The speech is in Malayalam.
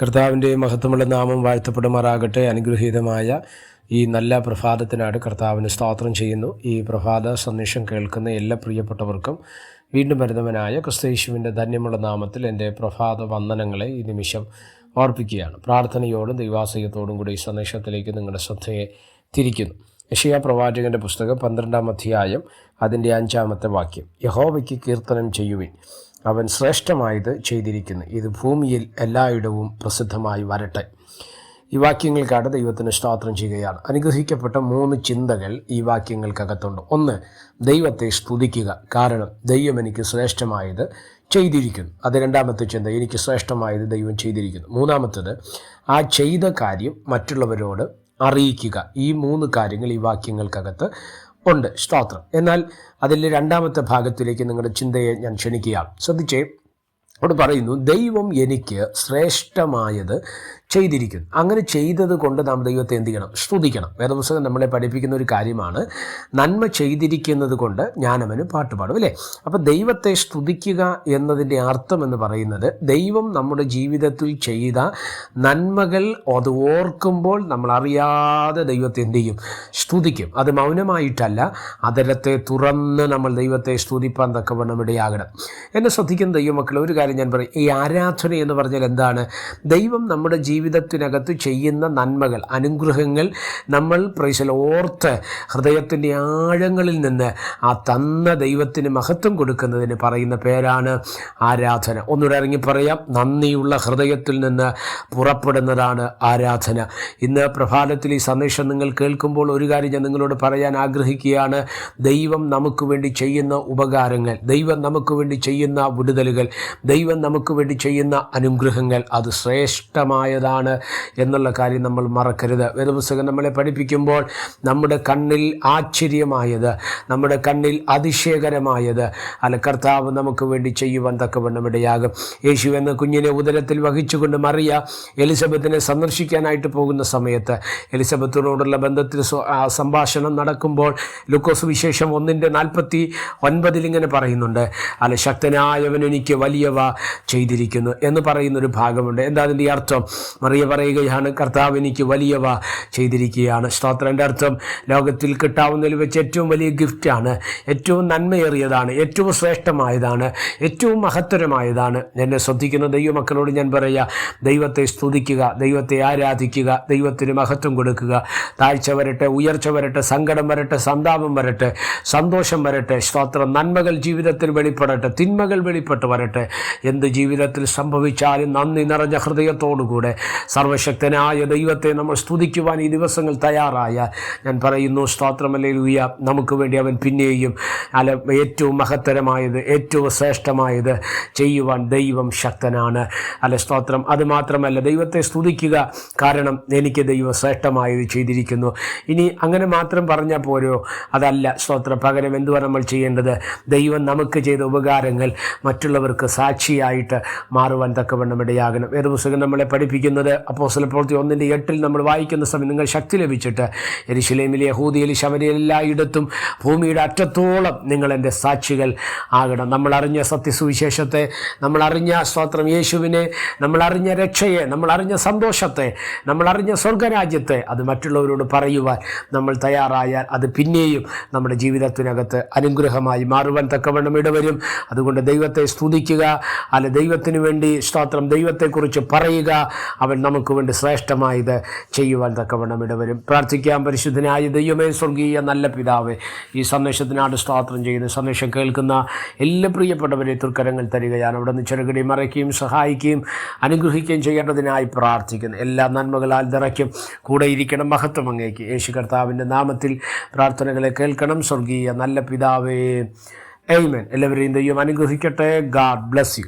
കർത്താവിന്റെ മഹത്വമുള്ള നാമം വാഴ്ത്തപ്പെടുമാറാകട്ടെ. അനുഗ്രഹീതമായ ഈ നല്ല പ്രഭാതത്തിനാണ് കർത്താവിന് സ്തോത്രം ചെയ്യുന്നു. ഈ പ്രഭാത സന്ദേശം കേൾക്കുന്ന എല്ലാ പ്രിയപ്പെട്ടവർക്കും വീണ്ടും വരുന്നവനായ ക്രിസ്തയേശുവിന്റെ ധന്യമുള്ള നാമത്തിൽ എന്റെ പ്രഭാത വന്ദനങ്ങളെ ഈ നിമിഷം ഓർപ്പിക്കുകയാണ്. പ്രാർത്ഥനയോടും ദൈവാസയത്തോടും കൂടി ഈ സന്ദേശത്തിലേക്ക് നിങ്ങളുടെ ശ്രദ്ധയെ തിരിക്കുന്നു. യഷിയ പ്രവാചകന്റെ പുസ്തകം പന്ത്രണ്ടാം അധ്യായം അതിന്റെ അഞ്ചാമത്തെ വാക്യം. യഹോവയ്ക്ക് കീർത്തനം ചെയ്യുവിൻ. അവൻ ശ്രേഷ്ഠമായത് ചെയ്തിരിക്കുന്നു. ഇത് ഭൂമിയിൽ എല്ലായിടവും പ്രസിദ്ധമായി വരട്ടെ. ഈ വാക്യങ്ങൾക്കാണ് ദൈവത്തിന് സ്തോത്രം ചെയ്യുകയാണ്. അനുഗ്രഹിക്കപ്പെട്ട മൂന്ന് ചിന്തകൾ ഈ വാക്യങ്ങൾക്കകത്തുണ്ട്. ഒന്ന് ദൈവത്തെ സ്തുതിക്കുക. കാരണം ദൈവം എനിക്ക് ശ്രേഷ്ഠമായത് ചെയ്തിരിക്കുന്നു. അത് രണ്ടാമത്തെ ചിന്ത എനിക്ക് ശ്രേഷ്ഠമായത് ദൈവം ചെയ്തിരിക്കുന്നു. മൂന്നാമത്തത് ആ ചെയ്ത കാര്യം മറ്റുള്ളവരോട് അറിയിക്കുക. ഈ മൂന്ന് കാര്യങ്ങൾ ഈ വാക്യങ്ങൾക്കകത്ത് ഉണ്ട്. സ്തോത്രം. എന്നാൽ അതിൽ രണ്ടാമത്തെ ഭാഗത്തിലേക്ക് നിങ്ങളുടെ ചിന്തയെ ഞാൻ ക്ഷണിക്കുകയാണ്. ശ്രദ്ധിച്ചേ. അവിടെ പറയുന്നു ദൈവം എനിക്ക് ശ്രേഷ്ഠമായത് ചെയ്തിരിക്കുന്നു. അങ്ങനെ ചെയ്തത് കൊണ്ട് നാം ദൈവത്തെ എന്ത് ചെയ്യണം? സ്തുതിക്കണം. വേദപുസ്തകം നമ്മളെ പഠിപ്പിക്കുന്ന ഒരു കാര്യമാണ് നന്മ ചെയ്തിരിക്കുന്നത് കൊണ്ട് ഞാനവന് പാട്ടുപാടും അല്ലേ? അപ്പോൾ ദൈവത്തെ സ്തുതിക്കുക എന്നതിന്റെ അർത്ഥം എന്ന് പറയുന്നത് ദൈവം നമ്മുടെ ജീവിതത്തിൽ ചെയ്ത നന്മകൾ അത് ഓർക്കുമ്പോൾ നമ്മൾ അറിയാതെ ദൈവത്തെ എന്ത് ചെയ്യും? സ്തുതിക്കും. അത് മൗനമായിട്ടല്ല അതരത്തെ തുറന്ന് നമ്മൾ ദൈവത്തെ സ്തുതിപ്പാൻ തക്കവണ്ണം ഇടയാകണം. എന്നെ ശ്രദ്ധിക്കുന്ന ദൈവമക്കൾ ഒരു കാര്യം ഞാൻ പറയും. ഈ ആരാധന എന്ന് പറഞ്ഞാൽ എന്താണ്? ദൈവം നമ്മുടെ ജീവിതത്തിനകത്ത് ചെയ്യുന്ന നന്മകൾ അനുഗ്രഹങ്ങൾ നമ്മൾ പ്രൈസൽ ഓർത്ത് ഹൃദയത്തിന്റെ ആഴങ്ങളിൽ നിന്ന് ആ തന്ന ദൈവത്തിന് മഹത്വം കൊടുക്കുന്നതിന് പറയുന്ന പേരാണ് ആരാധന. ഒന്നുകൂടെ ഇറങ്ങി പറയാം. നന്ദിയുള്ള ഹൃദയത്തിൽ നിന്ന് പുറപ്പെടുന്നതാണ് ആരാധന. ഇന്ന് പ്രഭാതത്തിൽ ഈ സന്ദേശം നിങ്ങൾ കേൾക്കുമ്പോൾ ഒരു കാര്യം ഞാൻ നിങ്ങളോട് പറയാൻ ആഗ്രഹിക്കുകയാണ്. ദൈവം നമുക്ക് വേണ്ടി ചെയ്യുന്ന ഉപകാരങ്ങൾ ദൈവം നമുക്ക് വേണ്ടി ചെയ്യുന്ന വിടുതലുകൾ ദൈവം നമുക്ക് വേണ്ടി ചെയ്യുന്ന അനുഗ്രഹങ്ങൾ അത് ശ്രേഷ്ഠമായതാണ് എന്നുള്ള കാര്യം നമ്മൾ മറക്കരുത്. വേദപുസ്തകം നമ്മളെ പഠിപ്പിക്കുമ്പോൾ നമ്മുടെ കണ്ണിൽ ആശ്ചര്യമായത് നമ്മുടെ കണ്ണിൽ അതിശയകരമായത് അല്ല കർത്താവ് നമുക്ക് വേണ്ടി ചെയ്യുവാൻ തക്കവണ്ണം ഇടയാകും യേശു എന്ന കുഞ്ഞിനെ ഉദരത്തിൽ വഹിച്ചുകൊണ്ട് മറിയ എലിസബത്തിനെ സന്ദർശിക്കാനായിട്ട് പോകുന്ന സമയത്ത് എലിസബത്തിനോടുള്ള ബന്ധത്തിൽ സംഭാഷണം നടക്കുമ്പോൾ ലുക്കോസ് വിശേഷം ഒന്നിന്റെ നാൽപ്പത്തി ഒൻപതിൽ ഇങ്ങനെ പറയുന്നുണ്ട്. അല്ല ശക്തനായവൻ എനിക്ക് വലിയവ ചെയ്തിരിക്കുന്നു എന്ന് പറയുന്ന ഒരു ഭാഗമുണ്ട്. എന്താ അതിന്റെ അർത്ഥം? മറിയ പറയുകയാണ് കർത്താവ് എനിക്ക് വലിയവ ചെയ്തിരിക്കുകയാണ്. സ്തോത്രന്റെ അർത്ഥം ലോകത്തിൽ കിട്ടാവുന്നതിൽ വെച്ച് ഏറ്റവും വലിയ ഗിഫ്റ്റാണ് ഏറ്റവും നന്മയേറിയതാണ് ഏറ്റവും ശ്രേഷ്ഠമായതാണ് ഏറ്റവും മഹത്തരമായതാണ്. എന്നെ ശ്രദ്ധിക്കുന്ന ദൈവമക്കളോട് ഞാൻ പറയുക ദൈവത്തെ സ്തുതിക്കുക ദൈവത്തെ ആരാധിക്കുക ദൈവത്തിന് മഹത്വം കൊടുക്കുക. താഴ്ച വരട്ടെ ഉയർച്ച വരട്ടെ സങ്കടം വരട്ടെ സന്താപം വരട്ടെ സന്തോഷം വരട്ടെ സ്തോത്രം. നന്മകൾ ജീവിതത്തിൽ വെളിപ്പെടട്ടെ തിന്മകൾ വെളിപ്പെട്ട് വരട്ടെ. എന്ത് ജീവിതത്തിൽ സംഭവിച്ചാലും നന്ദി നിറഞ്ഞ ഹൃദയത്തോടുകൂടെ. സർവശക്തനായ ദൈവത്തെ നമ്മൾ സ്തുതിക്കുവാൻ ഈ ദിവസങ്ങൾ തയ്യാറായ ഞാൻ പറയുന്നു സ്തോത്രമല്ലേ ലൂയ നമുക്ക് വേണ്ടി അവൻ പിന്നെയും അല്ല ഏറ്റവും മഹത്തരമായത് ഏറ്റവും ശ്രേഷ്ഠമായത് ചെയ്യുവാൻ ദൈവം ശക്തനാണ്. അല്ല സ്തോത്രം. അത് മാത്രമല്ല ദൈവത്തെ സ്തുതിക്കുക കാരണം എനിക്ക് ദൈവം ശ്രേഷ്ഠമായത് ചെയ്തിരിക്കുന്നു. ഇനി അങ്ങനെ മാത്രം പറഞ്ഞാൽ പോരോ? അതല്ല സ്തോത്രം. പകരം എന്തുവാ നമ്മൾ ചെയ്യേണ്ടത്? ദൈവം നമുക്ക് ചെയ്ത ഉപകാരങ്ങൾ മറ്റുള്ളവർക്ക് സാക്ഷിയായിട്ട് മാറുവാൻ തക്കവണ്ണം ഇടയാകണം. ഏത് പുസ്തകം നമ്മളെ പഠിപ്പിക്കുന്നത്? അപ്പോൾ പ്രവൃത്തി ഒന്നിന്റെ എട്ടിൽ നമ്മൾ വായിക്കുന്ന സമയം നിങ്ങൾ ശക്തി ലഭിച്ചിട്ട് എരിശിലേമിലെ യഹൂദിയിൽ ശബരിയിൽ എല്ലായിടത്തും ഭൂമിയുടെ അറ്റത്തോളം നിങ്ങൾ എന്റെ സാക്ഷികൾ ആകണം. നമ്മൾ അറിഞ്ഞ സത്യസുവിശേഷത്തെ നമ്മൾ അറിഞ്ഞ സ്തോത്രം യേശുവിനെ നമ്മൾ അറിഞ്ഞ രക്ഷയെ നമ്മൾ അറിഞ്ഞ സന്തോഷത്തെ നമ്മൾ അറിഞ്ഞ സ്വർഗരാജ്യത്തെ അത് മറ്റുള്ളവരോട് പറയുവാൻ നമ്മൾ തയ്യാറായാൽ അത് പിന്നെയും നമ്മുടെ ജീവിതത്തിനകത്ത് അനുഗ്രഹമായി മാറുവാൻ തക്കവണ്ണം ഇടവരും. അതുകൊണ്ട് ദൈവത്തെ സ്തുതിക്കുക അല്ല ദൈവത്തിന് വേണ്ടി സ്തോത്രം ദൈവത്തെക്കുറിച്ച് പറയുക അവൻ നമുക്ക് വേണ്ടി ശ്രേഷ്ഠമായത് ചെയ്യുവാൻ തക്കവണ്ണം ഇടവരും. പ്രാർത്ഥിക്കാൻ പരിശുദ്ധനായ ദൈവമേ സ്വർഗീയ നല്ല പിതാവേ ഈ സന്ദേശത്തിനാണ് സ്തോത്രം ചെയ്യുന്ന. സന്ദേശം കേൾക്കുന്ന എല്ലാ പ്രിയപ്പെട്ടവരെ തുർക്കരങ്ങൾ തരികയാണ് അവിടെ നിന്ന് ചെറുകിടി മറയ്ക്കുകയും സഹായിക്കുകയും അനുഗ്രഹിക്കുകയും ചെയ്യേണ്ടതിനായി പ്രാർത്ഥിക്കുന്നു. എല്ലാ നന്മകളാൽ നിറയ്ക്കും. കൂടെ ഇരിക്കണം മഹത്വം അങ്ങേക്ക്. യേശു കർത്താവിന്റെ നാമത്തിൽ പ്രാർത്ഥനകളെ കേൾക്കണം. സ്വർഗീയ നല്ല പിതാവേ. എയ്മൻ എല്ലാവരെയും ദൈവം അനുഗ്രഹിക്കട്ടെ. God bless you